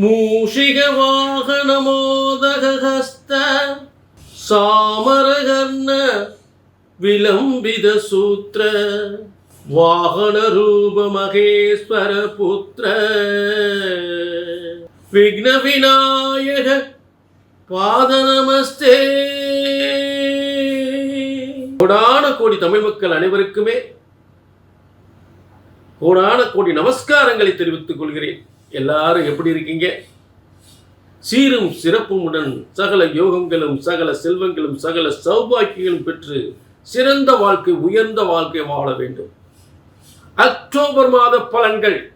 மூஷிக மூஷிகவாகனமோதகஸ்த சாமரகர்ண விலம்பித சூத்திர வாகன ரூப மகேஸ்வர புத்திர விக்ன விநாயக பாத நமஸ்தே கோடான கோடி தமிழ் மக்கள் அனைவருக்குமே கோடான கோடி நமஸ்காரங்களை தெரிவித்துக் கொள்கிறேன். எல்லாரும் எப்படி இருக்கீங்க? சீரும் சிறப்புமுடன் சகல யோகங்களும் சகல செல்வங்களும் சகல சௌபாக்கியங்களும் பெற்று சிறந்த வாழ்க்கை உயர்ந்த வாழ்க்கை வாழ வேண்டும். அக்டோபர் மாத பலன்கள்.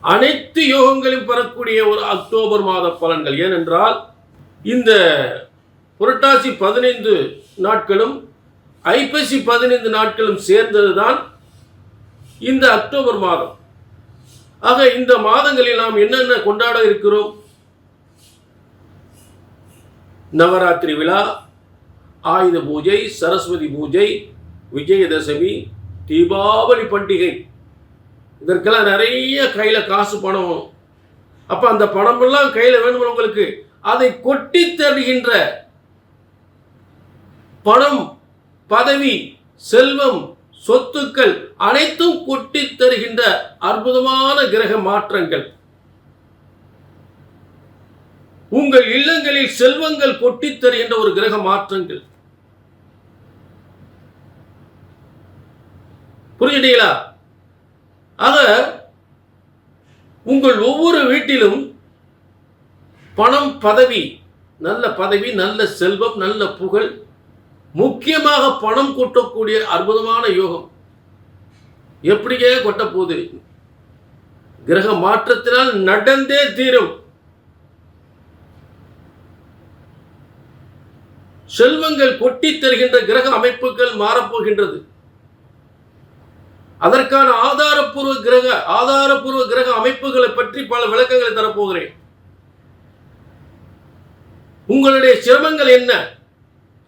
அனைத்து யோகங்களையும் பெறக்கூடிய ஒரு அக்டோபர் மாத பலன்கள். ஏனென்றால் இந்த புரட்டாசி பதினைந்து நாட்களும் ஐப்பசி பதினைந்து நாட்களும் சேர்ந்ததுதான் இந்த அக்டோபர் மாதம். ஆக இந்த மாதங்களில் நாம் என்னென்ன கொண்டாட இருக்கிறோம்? நவராத்திரி விழா ஆயுத பூஜை சரஸ்வதி பூஜை விஜயதசமி தீபாவளி பண்டிகை. இதற்கெல்லாம் நிறைய கையில் காசு பணம் அப்போ அந்த பணமெல்லாம் கையில் வேணும் உங்களுக்கு அதை கொட்டி தருகின்ற பணம் பதவி செல்வம் சொத்துக்கள் அனைத்தும் கொட்டி தருகின்ற அற்புதமான கிரக மாற்றங்கள். உங்கள் இல்லங்களில் செல்வங்கள் கொட்டி தருகின்ற ஒரு கிரக மாற்றங்கள். புரிஞ்சுட்டீங்களா? ஆக உங்கள் ஒவ்வொரு வீட்டிலும் பணம் பதவி நல்ல பதவி நல்ல செல்வம் நல்ல புகழ் முக்கியமாக பணம் கொட்டக்கூடிய அற்புதமான யோகம். எப்படியே கொட்ட போகுது கிரக மாற்றத்தினால் நடந்தே தீரும். செல்வங்கள் கொட்டி தருகின்ற கிரக அமைப்புகள் மாறப்போகின்றது. அதற்கான ஆதாரப்பூர்வ கிரக ஆதாரப்பூர்வ கிரக அமைப்புகளை பற்றி பல விளக்கங்களை தரப்போகிறேன். உங்களுடைய சிரமங்கள் என்ன?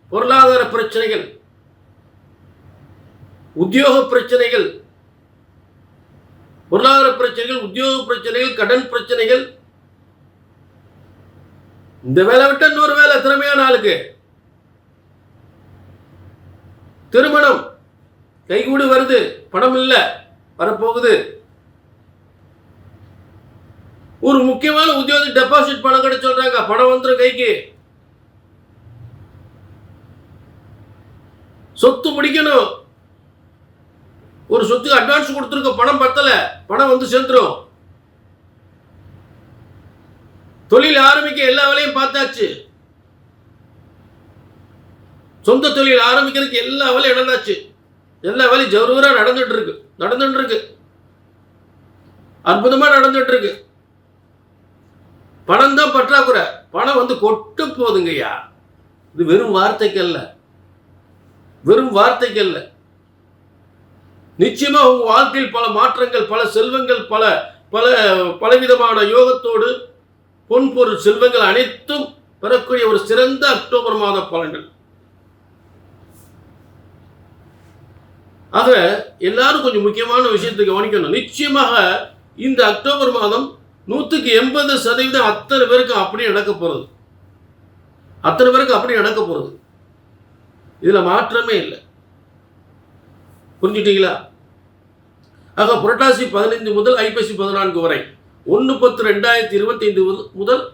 பொருளாதார பிரச்சனைகள் உத்தியோக பிரச்சனைகள் பொருளாதார பிரச்சனைகள் உத்தியோக பிரச்சனைகள் கடன் பிரச்சனைகள். இந்த வேலை விட்டு இன்னொரு வேலை திறமையான ஆளுக்கு. திருமணம் கைகூடு வருது பணம் இல்லை வரப்போகுது. ஒரு முக்கியமான உத்தியோக டெபாசிட் பணம் கிடை சொல்றாங்க பணம் வந்துடும் கைக்கு. சொத்து பிடிக்கணும். ஒரு சொத்துக்கு அட்வான்ஸ் கொடுத்துருக்க பணம் பத்தல பணம் வந்து சேர்ந்துரும். தொழில் ஆரம்பிக்க எல்லா வேலையும் பார்த்தாச்சு. சொந்த தொழில் ஆரம்பிக்கிறதுக்கு எல்லா வேலையும் நடந்தாச்சு. எல்லா வேலையும் ஜரூரா நடந்துட்டு இருக்கு நடந்துட்டு இருக்கு அற்புதமா நடந்துட்டு இருக்கு பணம் தான் பற்றாக்குறை. பணம் வந்து கொட்டு போதுங்கய்யா இது வெறும் வார்த்தைக்கு இல்லை வெறும் வார்த்தைகள் இல்லை. நிச்சயமா உங்க வாழ்க்கையில் பல மாற்றங்கள் பல செல்வங்கள் பல பல பலவிதமான யோகத்தோடு பொன் பொருள் செல்வங்கள் அனைத்தும் பெறக்கூடிய ஒரு சிறந்த அக்டோபர் மாத பலன்கள். ஆக எல்லாரும் கொஞ்சம் முக்கியமான விஷயத்தை கவனிக்கணும். நிச்சயமாக இந்த அக்டோபர் மாதம் நூற்றுக்கு எண்பது சதவீதம் அத்தனை பேருக்கு அப்படியே நடக்க போகிறது அத்தனை பேருக்கு அப்படியே நடக்க போகிறது இதில் மாற்றமே இல்லை. புரிஞ்சுட்டீங்களா? ஆக புரட்டாசி பதினைந்து முதல் ஐப்பசி பதினான்கு வரை ஒன்று பத்து ரெண்டாயிரத்தி இருபத்தைந்து முதல்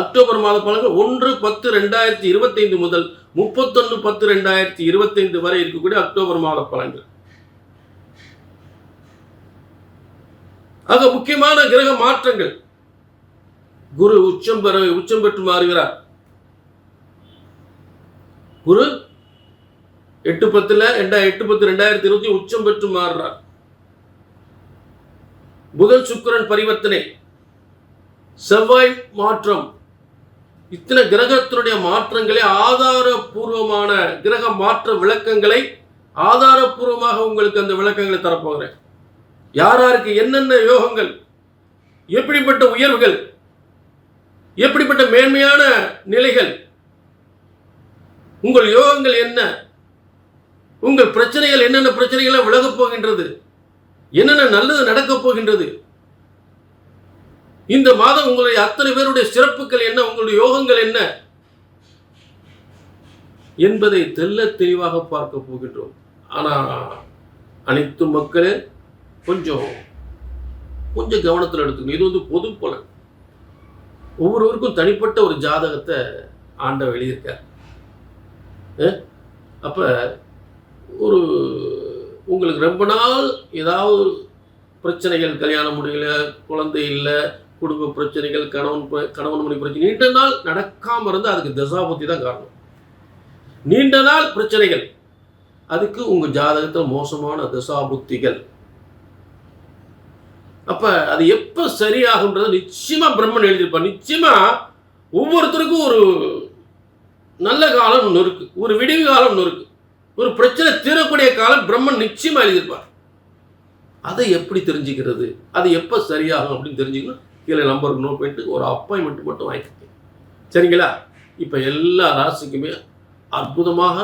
அக்டோபர் மாத பலன்கள் ஒன்று பத்து ரெண்டாயிரத்தி இருபத்தைந்து முதல் முப்பத்தொன்று பத்து ரெண்டாயிரத்தி இருபத்தைந்து வரை இருக்கக்கூடிய அக்டோபர் மாத பலன்கள். ஆக முக்கியமான கிரக மாற்றங்கள். குரு உச்சம் பெற உச்சம் பெற்று மாறுகிறார் குரு எட்டு பத்துல ரெண்டா எட்டு பத்து ரெண்டாயிரத்தி இருபத்தி உச்சம் பெற்று மாறுறார். புதன் சுக்கரன் பரிவர்த்தனை. செவ்வாய் மாற்றம். இத்தனை கிரகத்தினுடைய மாற்றங்களை ஆதாரபூர்வமான கிரக மாற்ற விளக்கங்களை ஆதாரபூர்வமாக உங்களுக்கு அந்த விளக்கங்களை தரப்போகிறேன். யார் யாருக்கு என்னென்ன யோகங்கள் எப்படிப்பட்ட உயர்வுகள் எப்படிப்பட்ட மேன்மையான நிலைகள் உங்கள் யோகங்கள் என்ன உங்கள் பிரச்சனைகள் என்னென்ன பிரச்சனைகள்லாம் விலகப் போகின்றது? என்னென்ன நல்லது நடக்கப் போகின்றது? இந்த மாதம் உங்களுடைய அத்தனை பேருடைய சிறப்புகள் என்ன? உங்களுடைய யோகங்கள் என்ன? என்பதை தெல்ல தெளிவாக பார்க்க போகின்றோம். ஆனால் அனைத்து மக்களே கொஞ்சம் கொஞ்சம் கவனத்தில் எடுத்துக்கணும். இது வந்து பொது பலன். ஒவ்வொருவருக்கும் தனிப்பட்ட ஒரு ஜாதகத்தை ஆண்ட வெளியிருக்கார் அப்போ அப்ப ஒரு உங்களுக்கு ரொம்ப நாள் ஏதாவது பிரச்சனைகள் கல்யாணம் முடியல குழந்தை இல்லை குடும்ப பிரச்சனைகள் கணவன் ப- கணவன் மணி பிரச்சனை நீண்ட நாள் நடக்காமல் இருந்தால் அதுக்கு தசாபத்தி தான் காரணம். நீண்ட நாள் பிரச்சனைகள் அதுக்கு உங்கள் ஜாதகத்தில் மோசமான தசாபுத்திகள் அப்போ அது எப்போ சரியாகுன்றது நிச்சயமாக பிரம்மன் எழுதியிருப்பார். நிச்சயமாக ஒவ்வொருத்தருக்கும் ஒரு நல்ல காலம் ஒன்று இருக்குது ஒரு விடிவு காலம் ஒன்று இருக்குது ஒரு பிரச்சனை தீரக்கூடிய காலம் பிரம்மன் நிச்சயமாக எழுதியிருப்பார். அதை எப்படி தெரிஞ்சுக்கிறது? அது எப்போ சரியாகும் அப்படின்னு தெரிஞ்சுக்கணும். கீழே நம்பருக்கு நோட் பண்ணிட்டு ஒரு அப்பாயின்மெண்ட் மட்டும் வாங்கிக்கிட்டேன் சரிங்களா? இப்போ எல்லா ராசிக்குமே அற்புதமாக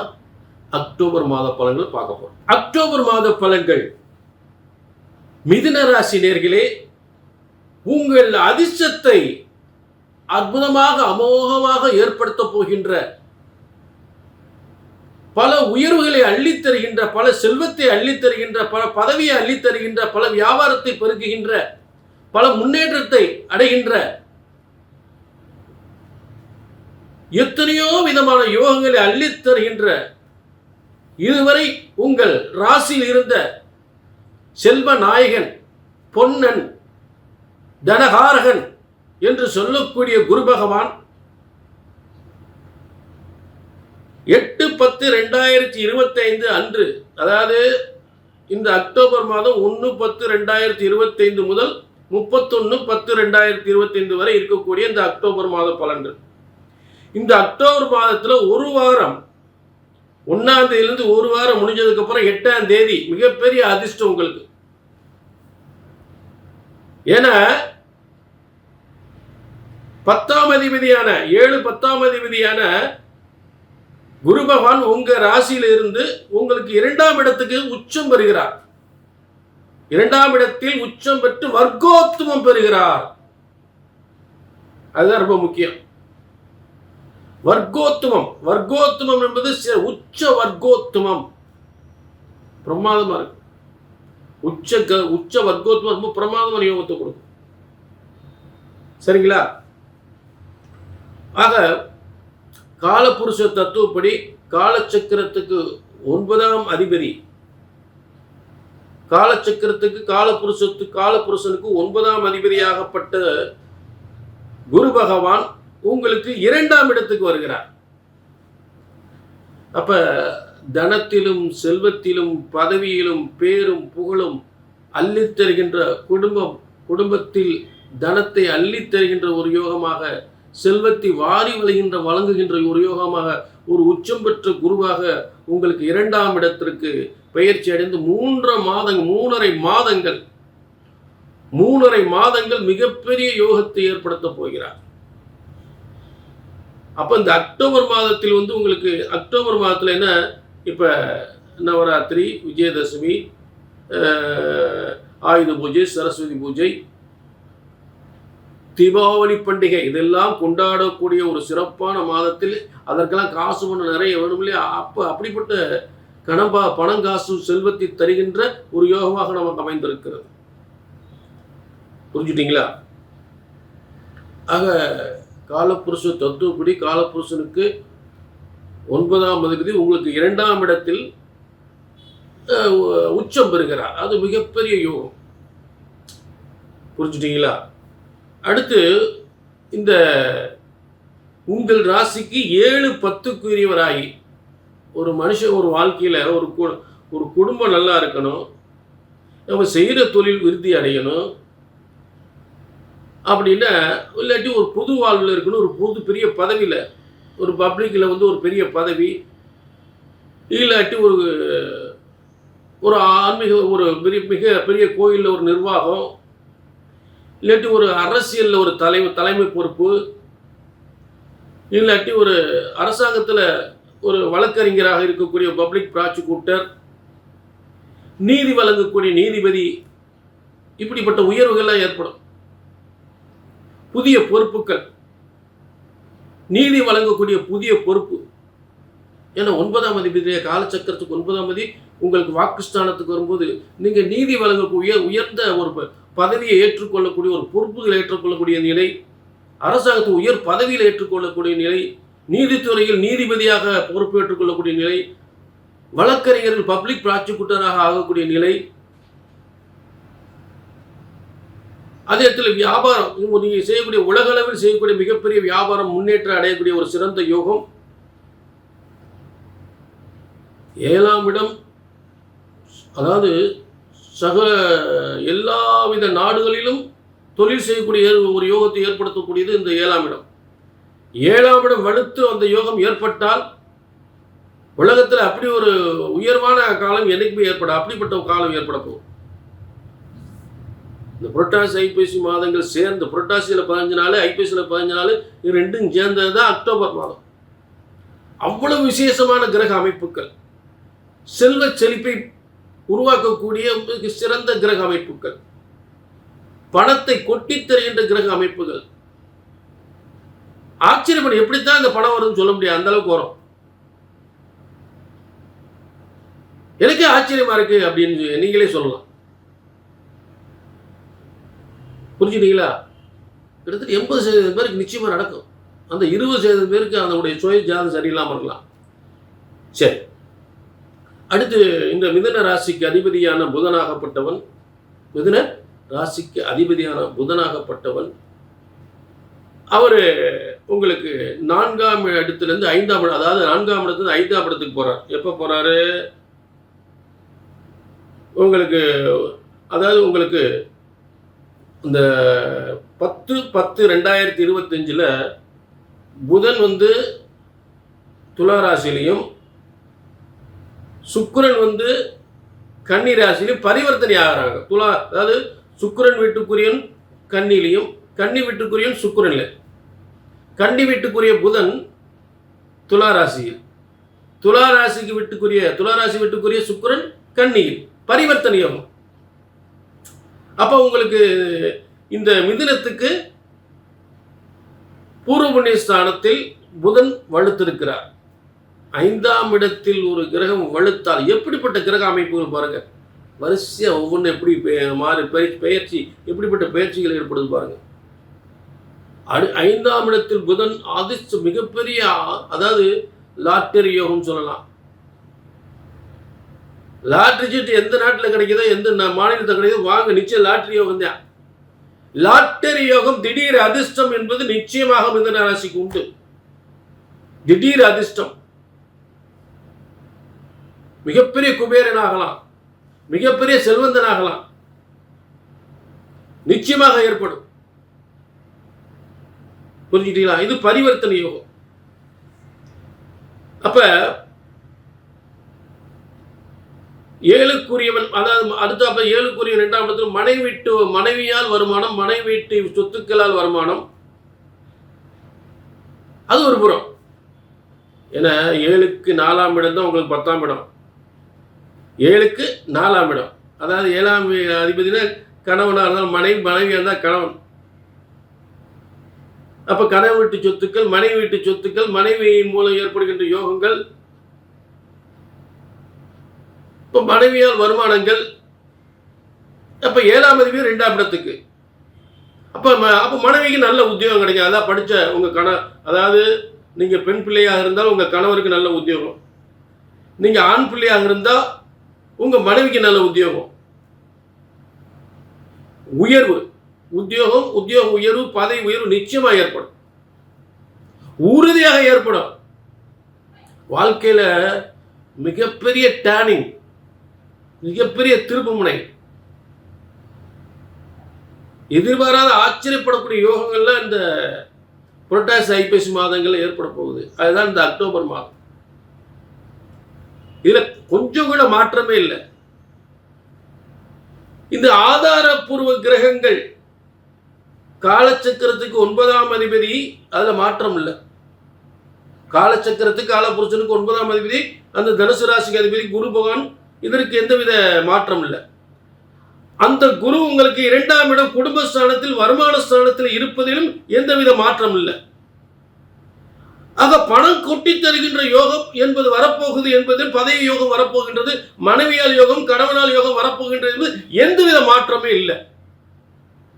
அக்டோபர் மாத பலன்களை பார்க்க போகிறோம் அக்டோபர் மாத பலன்கள். மிதுன ராசி நேர்களே உங்கள் அதிர்ஷ்டத்தை அற்புதமாக அமோகமாக ஏற்படுத்த போகின்ற பல உயர்வுகளை அள்ளித்தருகின்ற பல செல்வத்தை அள்ளித்தருகின்ற பல பதவியை அள்ளித் தருகின்ற பல வியாபாரத்தை பெருக்குகின்ற பல முன்னேற்றத்தை அடைகின்ற எத்தனையோ விதமான யோகங்களை அள்ளித் தருகின்ற இதுவரை உங்கள் ராசியில் இருந்த செல்வ நாயகன் பொன்னன் தனகாரகன் என்று சொல்லக்கூடிய குரு பகவான் எட்டு பத்து ரெண்டாயிரத்தி இருபத்தைந்து அன்று அதாவது இந்த அக்டோபர் மாதம் ஒன்று பத்து ரெண்டாயிரத்தி இருபத்தைந்து முதல் முப்பத்தொன்று பத்து ரெண்டாயிரத்தி இருபத்தைந்து வரை இருக்கக்கூடிய இந்த அக்டோபர் மாத பலன்கள் இந்த அக்டோபர் மாதத்தில் ஒரு வாரம் ஒன்றாம் தேதியிலிருந்து ஒரு வாரம் முடிஞ்சதுக்கு அப்புறம் எட்டாம் தேதி மிகப்பெரிய அதிர்ஷ்டம் உங்களுக்கு. ஏன்னா பத்தாம் அதிபதியான ஏழு பத்தாம் அதிபதியான குரு பகவான் உங்க ராசியில இருந்து உங்களுக்கு இரண்டாம் இடத்துக்கு உச்சம் பெறுகிறார். இரண்டாம் இடத்தில் உச்சம் பெற்று வர்க்கோத்துமம் பெறுகிறார். அதுதான் ரொம்ப முக்கியம். வர்க்கோத்துமம் வர்க்கோத்துமம் என்பது உச்ச வர்க்கோத்துமம் பிரமாதமா இருக்கு. உச்ச க- உச்ச வர்க்கோத்துவம் ரொம்ப பிரமாதமான யோகத்தை கொடுக்கும். சரிங்களா? ஆக காலபுருஷ தத்துவப்படி காலச்சக்கரத்துக்கு ஒன்பதாம் அதிபதி. காலச்சக்கரத்துக்கு காலபுருஷத்து காலபுருஷனுக்கு ஒன்பதாம் அதிபதியாகப்பட்ட குரு பகவான் உங்களுக்கு இரண்டாம் இடத்துக்கு வருகிறார். அப்ப தனத்திலும் செல்வத்திலும் பதவியிலும் பேரும் புகழும் அள்ளித்தருகின்ற குடும்பம் குடும்பத்தில் தனத்தை அள்ளித்தருகின்ற ஒரு யோகமாக செல்வத்தை வாரி விளைகின்ற வழங்குகின்ற ஒரு யோகமாக ஒரு உச்சம் பெற்ற குருவாக உங்களுக்கு இரண்டாம் இடத்திற்கு பெயர்ச்சி அடைந்து மூன்று மாதங்கள் மூணரை மாதங்கள் மூணரை மாதங்கள் மிகப்பெரிய யோகத்தை ஏற்படுத்த போகிறார். அப்ப இந்த அக்டோபர் மாதத்தில் வந்து உங்களுக்கு அக்டோபர் மாதத்துல என்ன இப்ப நவராத்திரி விஜயதசமி அஹ், ஆயுத பூஜை சரஸ்வதி பூஜை தீபாவளி பண்டிகை இதெல்லாம் கொண்டாடக்கூடிய ஒரு சிறப்பான மாதத்தில் அதற்கெல்லாம் காசு பணம் நிறைய வேணும் இல்லையா? அப்போ அப்படிப்பட்ட கணம்பா பணம் காசு செல்வத்தை தருகின்ற ஒரு யோகமாக நமக்கு அமைந்திருக்கிறது. புரிஞ்சுட்டீங்களா? ஆக காலப்புருஷ தத்துவப்படி காலப்புருஷனுக்கு ஒன்பதாம் அதிபதி உங்களுக்கு இரண்டாம் இடத்தில் உச்சம் பெறுகிறார். அது மிகப்பெரிய யோகம். புரிஞ்சுட்டீங்களா? அடுத்து இந்த உங்கள் ராசிக்கு ஏழு பத்துக்குரியவராகி ஒரு மனுஷன் ஒரு வாழ்க்கையில் ஒரு ஒரு குடும்பம் நல்லா இருக்கணும் நம்ம செய்கிற தொழில் விருத்தி அடையணும் அப்படின்னா இல்லாட்டி ஒரு புது வாழ்வில் இருக்கணும் ஒரு புது பெரிய பதவியில் ஒரு பப்ளிக்கில் வந்து ஒரு பெரிய பதவி இல்லாட்டி ஒரு ஒரு ஆன்மீக ஒரு பெரிய மிக பெரிய கோயிலில் ஒரு நிர்வாகம் இல்லாட்டி ஒரு அரசியலில் ஒரு தலைமை தலைமை பொறுப்பு இல்லாட்டி ஒரு அரசாங்கத்தில் ஒரு வழக்கறிஞராக இருக்கக்கூடிய பப்ளிக் ப்ராசிக்யூட்டர் நீதி வழங்கக்கூடிய நீதிபதி இப்படிப்பட்ட உயர்வுகள்லாம் ஏற்படும். புதிய பொறுப்புகள் நீதி வழங்கக்கூடிய புதிய பொறுப்பு. ஏன்னா ஒன்பதாம் அதிபதிய காலச்சக்கரத்துக்கு ஒன்பதாம் அதி உங்களுக்கு வாக்குஸ்தானத்துக்கு வரும்போது நீங்கள் நீதி வழங்கக்கூடிய உயர்ந்த ஒரு பதவியை ஏற்றுக்கொள்ளக்கூடிய ஒரு பொறுப்புகள் ஏற்றுக்கொள்ளக்கூடிய நிலை அரசாங்கத்து உயர் பதவியில் ஏற்றுக்கொள்ளக்கூடிய நிலை நீதித்துறையில் நீதிபதியாக பொறுப்பேற்றுக் கொள்ளக்கூடிய நிலை வழக்கறிஞர்கள் பப்ளிக் ப்ராசிக்யூட்டராக ஆகக்கூடிய நிலை. அதே இடத்துல வியாபாரம் நீங்கள் செய்யக்கூடிய உலக அளவில் செய்யக்கூடிய மிகப்பெரிய வியாபாரம் முன்னேற்றம் அடையக்கூடிய ஒரு சிறந்த யோகம். ஏழாம் இடம் அதாவது சக எல்லாவித நாடுகளிலும் தொழில் செய்யக்கூடிய ஒரு யோகத்தை ஏற்படுத்தக்கூடியது இந்த ஏழாம் இடம். ஏழாம் இடம் வலுத்து அந்த யோகம் ஏற்பட்டால் உலகத்தில் அப்படி ஒரு உயர்வான காலம் என்றைக்குமே ஏற்பட அப்படிப்பட்ட காலம் ஏற்பட போகும் இந்த புரட்டாசி ஐப்பசி மாதங்கள் சேர்ந்து புரட்டாசியில் பதினஞ்சு நாள் ஐப்பசியில் பதினஞ்சு நாள் இது ரெண்டும் சேர்ந்தது தான் அக்டோபர் மாதம். அவ்வளவு விசேஷமான கிரக அமைப்புகள். செல்வ செழிப்பை உருவாக்கக்கூடிய மிக சிறந்த கிரக அமைப்புகள். பணத்தை கொட்டித் தருகின்ற கிரக அமைப்புகள். ஆச்சரியப்படும் எப்படித்தான் இந்த பணம் வரும்னு சொல்ல முடியாது. அந்த அளவுக்கு வரும். எனக்கே ஆச்சரியமா இருக்கு அப்படின்னு நீங்களே சொல்லலாம். புரிஞ்சுட்டீங்களா? கிட்டத்தட்ட எண்பது சதவீதம் பேருக்கு நிச்சயமா நடக்கும். அந்த இருபது சதவீதம் பேருக்கு அதனுடைய சுய ஜாதம் சரியில்லாமல் இருக்கலாம். சரி. அடுத்து இந்த மிதன ராசிக்கு அதிபதியான புதனாகப்பட்டவன் மிதன ராசிக்கு அதிபதியான புதனாகப்பட்டவன் அவர் உங்களுக்கு நான்காம் இடத்துலேருந்து ஐந்தாம் இடம் அதாவது நான்காம் இடத்துல ஐந்தாம் இடத்துக்கு போகிறார் எப்போ போகிறாரு உங்களுக்கு அதாவது உங்களுக்கு இந்த பத்து பத்து ரெண்டாயிரத்தி இருபத்தஞ்சில் புதன் வந்து துளாராசிலையும் சுக்கரன் வந்து கன்னி ராசியிலையும் பரிவர்த்தனை ஆகிறாங்க. துலா அதாவது சுக்கரன் வீட்டுக்குரியன் கன்னிலையும் கன்னி வீட்டுக்குரியன் சுக்கரனில். கன்னி வீட்டுக்குரிய புதன் துலா ராசியில். துலா ராசிக்கு வீட்டுக்குரிய துலா ராசி வீட்டுக்குரிய சுக்கிரன் கன்னியில். பரிவர்த்தனை யோகம். அப்போ உங்களுக்கு இந்த மிதினத்துக்கு பூர்வ புண்ணிய ஸ்தானத்தில் புதன் வலுத்திருக்கிறார். ஐந்தாம் இடத்தில் ஒரு கிரகம் வலுத்தால் எப்படிப்பட்ட கிரக அமைப்புகள் பாருங்க? வரிசையா ஒவ்வொன்றும் எப்படி மாறி பயிற்சி பெயர்ச்சி எப்படிப்பட்ட பெயர்ச்சிகள் ஏற்படுது பாருங்க. அடு ஐந்தாம் இடத்தில் புதன் அதிர்ஷ்ட மிகப்பெரிய அதாவது லாட்டரி யோகம் சொல்லலாம். லாட்டரி சீட்டு எந்த நாட்டில் கிடைக்குதோ எந்த மாநிலத்தில் கிடைக்குதோ வாங்க நிச்சயம் லாட்டரி யோகம் தான். லாட்டரி யோகம் திடீர் அதிர்ஷ்டம் என்பது நிச்சயமாக மிதன ராசிக்கு உண்டு. திடீர் அதிர்ஷ்டம். மிகப்பெரிய குபேரன் ஆகலாம் மிகப்பெரிய செல்வந்தன் ஆகலாம் நிச்சயமாக ஏற்படும். புரிஞ்சுக்கிட்டீங்களா? இது பரிவர்த்தனை யோகம். அப்ப ஏழுக்குரியவன் அதாவது அடுத்தாப்ப ஏழுக்குரிய இரண்டாம் இடத்துல மனைவி வீட்டு மனைவியால் வருமானம் மனைவி வீட்டு சொத்துக்களால் வருமானம். அது ஒரு புறம். ஏன்னா ஏழுக்கு நாலாம் இடம் தான் உங்களுக்கு பத்தாம் இடம். ஏழுக்கு நாலாம் இடம். அதாவது ஏழாம் அதிபதினா கணவனாக இருந்தால் மனைவி மனைவியாக இருந்தால் கணவன். அப்போ கணவன் வீட்டு சொத்துக்கள் மனைவி வீட்டு சொத்துக்கள் மனைவியின் மூலம் ஏற்படுகின்ற யோகங்கள். இப்போ மனைவியால் வருமானங்கள். அப்போ ஏழாம் அதிபதி ரெண்டாம் இடத்துக்கு. அப்போ அப்போ மனைவிக்கு நல்ல உத்தியோகம் கிடைக்கும். அதான் படித்த உங்கள் கண அதாவது நீங்கள் பெண் பிள்ளையாக இருந்தால் உங்கள் கணவருக்கு நல்ல உத்தியோகம். நீங்கள் ஆண் பிள்ளையாக இருந்தால் உங்கள் மனைவிக்கு நல்ல உத்தியோகம். உயர்வு. உத்தியோகம் உத்தியோக உயர்வு பதவி உயர்வு நிச்சயமாக ஏற்படும். உறுதியாக ஏற்படும். வாழ்க்கையில மிகப்பெரிய டேனிங் மிகப்பெரிய திருப்புமுனை எதிர்பாராத ஆச்சரியப்படக்கூடிய யோகங்கள்ல இந்த புரட்டாசி ஐப்பசி மாதங்கள்ல ஏற்பட போகுது. அதுதான் இந்த அக்டோபர் மாதம். இதுல கொஞ்சம் கூட மாற்றமே இல்லை. இந்த ஆதாரப்பூர்வ கிரகங்கள் காலச்சக்கரத்துக்கு ஒன்பதாம் அதிபதி அதுல மாற்றம் இல்லை. காலச்சக்கரத்துக்கு காலபுருஷனுக்கு ஒன்பதாம் அதிபதி அந்த தனுசு ராசிக்கு அதிபதி குரு பகவான் இதற்கு எந்தவித மாற்றம் இல்லை. அந்த குரு உங்களுக்கு இரண்டாம் இடம் குடும்ப ஸ்தானத்தில் வருமான ஸ்தானத்தில் இருப்பதிலும் எந்தவித மாற்றம் இல்லை. ஆக பணம் கொட்டி தருகின்ற யோகம் என்பது வரப்போகுது என்பதில் பதவி யோகம் வரப்போகின்றது மனைவியால் யோகம் கணவனால் யோகம் வரப்போகின்றது என்பது எந்தவித மாற்றமே இல்லை.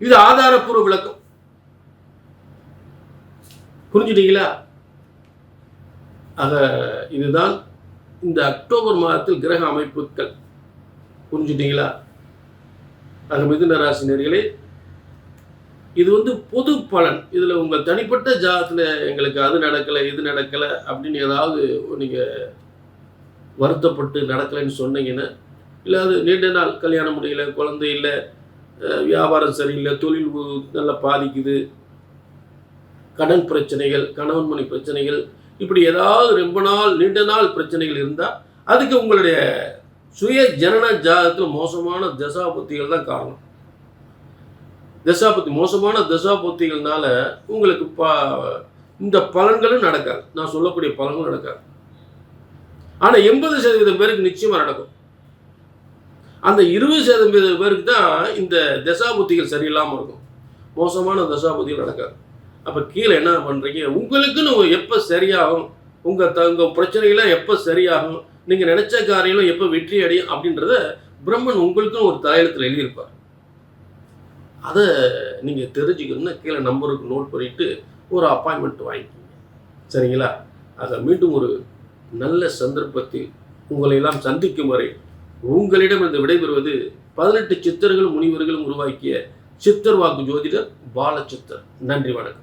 இது ஆதாரப்பூர்வ விளக்கம். புரிஞ்சுட்டீங்களா? ஆக இதுதான் இந்த அக்டோபர் மாதத்தில் கிரக அமைப்புகள். புரிஞ்சுட்டீங்களா? ஆக மிதுன ராசினியர்களே இது வந்து பொது பலன். இதில் உங்கள் தனிப்பட்ட ஜாதத்தில் எங்களுக்கு அது நடக்கலை இது நடக்கலை அப்படின்னு ஏதாவது நீங்கள் வருத்தப்பட்டு நடக்கலைன்னு சொன்னீங்கன்னா இல்லை அது நீண்ட நாள் கல்யாணம் முடியல குழந்தை இல்லை வியாபாரம் சரியில்லை தொழில் நல்லா பாதிக்குது கடன் பிரச்சனைகள் கணவன் மணி பிரச்சனைகள் இப்படி ஏதாவது ரொம்ப நாள் நீண்ட நாள் பிரச்சனைகள் இருந்தால் அதுக்கு உங்களுடைய சுய ஜனன ஜாதகத்தில் மோசமான தசாபுத்திகள் தான் காரணம். தசாபத்தி மோசமான தசாபத்திகள்னால உங்களுக்கு பா இந்த பலன்களும் நடக்காது. நான் சொல்லக்கூடிய பலன்களும் நடக்காது. ஆனால் எண்பது சதவீதம் பேருக்கு நிச்சயமாக நடக்கும். அந்த இருபது சதவீதம் பேருக்கு தான் இந்த தசாபுத்திகள் சரியில்லாமல் இருக்கும். மோசமான தசாபுத்திகள் நடக்காது. அப்போ கீழே என்ன பண்ணுறீங்க உங்களுக்குன்னு எப்போ சரியாகும்? உங்கள் த உங்கள் பிரச்சனைகள்லாம் எப்போ சரியாகும்? நீங்கள் நினச்ச காரியங்களும் எப்போ வெற்றி அடையும் அப்படின்றத பிரம்மன் உங்களுக்குன்னு ஒரு தலையெழுத்தில் எழுதியிருப்பார். அதை நீங்கள் தெரிஞ்சுக்கணும்னா கீழே நம்பருக்கு நோட் பண்ணிவிட்டு ஒரு அப்பாயின்மெண்ட் வாங்கிக்கோங்க. சரிங்களா? ஆக மீண்டும் ஒரு நல்ல சந்தர்ப்பத்தில் உங்களை எல்லாம் சந்திக்கும் வரை உங்களிடம் இந்த விடைபெறுவது பதினெட்டு சித்தர்களும் முனிவர்களும் உருவாக்கிய சித்தர் வாக்கு ஜோதிடர் பாலச்சித்தர் நன்றி வணக்கம்.